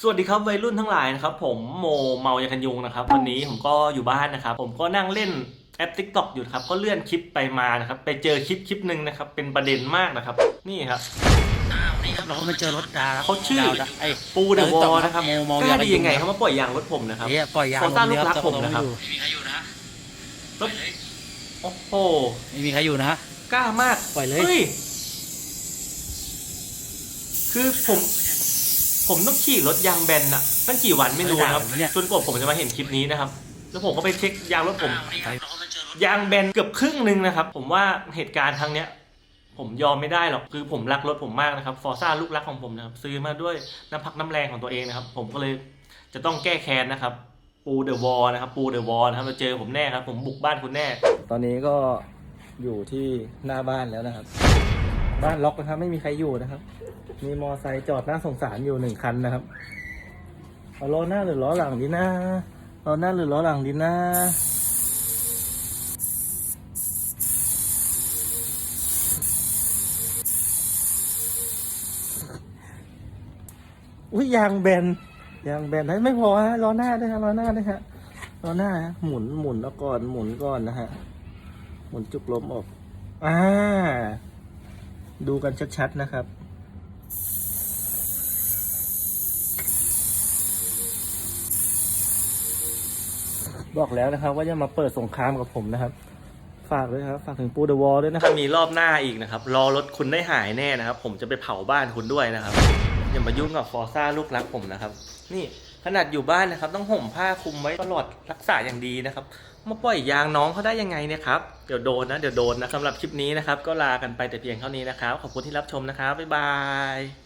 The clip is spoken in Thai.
สวัสดีครับวัยรุ่นทั้งหลายนะครับผมโมเมายาคันยุงนะครับวันนี้ผมก็อยู่บ้านนะครับ ผมก็นั่งเล่นแอป TikTok อยู่นะครับก็เลื่อนคลิปไปมานะครับไปเจอคลิปคลิปหนึ่งนะครับเป็นประเด็นมากนะครับ นี่ครับอ้าวนี่ครับเราก็ไปเจอรถดาวเขาชื่อดาวนะไอ้ปูเดอะวอลนะครับโมเมากล้าดียังไงเขามาปล่อยยางรถผมนะครับเนี่ยปล่อยยางโฟต้าลงลูกรักผมนะครับไม่มีใครอยู่นะรถโอ้โหไม่มีใครอยู่นะกล้ามากปล่อยเลยฮ้คือผม ผมต้องขี่รถยางแบนอะตั้งกี่วันไม่รู้นะครับจนกว่าผมจะมาเห็นคลิปนี้นะครับ แล้วผมก็ไปเช็คยางรถผมยางแบนเกือบครึ่งหนึ่งนะครับ ผมว่าเหตุการณ์ครั้งเนี้ย ผมยอมไม่ได้หรอกคือผมรักรถผมมากนะครับฟอร์ซ่าลูกรักของผมนะครับซื้อมาด้วยน้ำพักน้ำแรงของตัวเองนะครับ ผมก็เลยจะต้องแก้แค้นนะครับ ปูเดอะวอลนะครับ ปูเดอะวอลนะครับมาเจอผมแน่ครับ ผมบุกบ้านคุณแน่ ตอนนี้ก็อยู่ที่หน้าบ้านแล้วนะครับ บ้านล็อกนะครับไม่มีใครอยู่นะครับ มีมอไซค์จอดน่าสงสารอยู่หนึ่งคันนะครับเอาล้อหน้าหรือล้อหลังดีนะล้อหน้าหรือล้อหลังดีนะอุ้ยยางแบนยางแบนไม่พอฮะล้อหน้าด้วยฮะล้อหน้าด้วยฮะล้อหน้าหมุนหมุนแล้วก่อนหมุนก่อนนะฮะหมุนจุกลมออกอ่า ดูกันชัดๆนะครับ บอกแล้วนะครับ ว่าจะมาเปิดสงครามกับผมนะครับ ฝากด้วยครับ ฝากถึงปูเดอะวอลด้วยนะครับมีรอบหน้าอีกนะครับ รอรถคุณได้หายแน่นะครับ ผมจะไปเผาบ้านคุณด้วยนะครับ อย่ามายุ่งกับฟอร์ซ่าลูกรักผมนะครับ นี่ ขนาดอยู่บ้านนะครับ ต้องห่มผ้าคลุมไว้ตลอดรักษาอย่างดีนะครับ มาปล่อยยางน้องเขาได้ยังไงเนี่ยครับ เดี๋ยวโดนนะเดี๋ยวโดนนะสำหรับคลิปนี้นะครับ ก็ลากันไปแต่เพียงเท่านี้นะครับ ขอบคุณที่รับชมนะครับบ๊ายบาย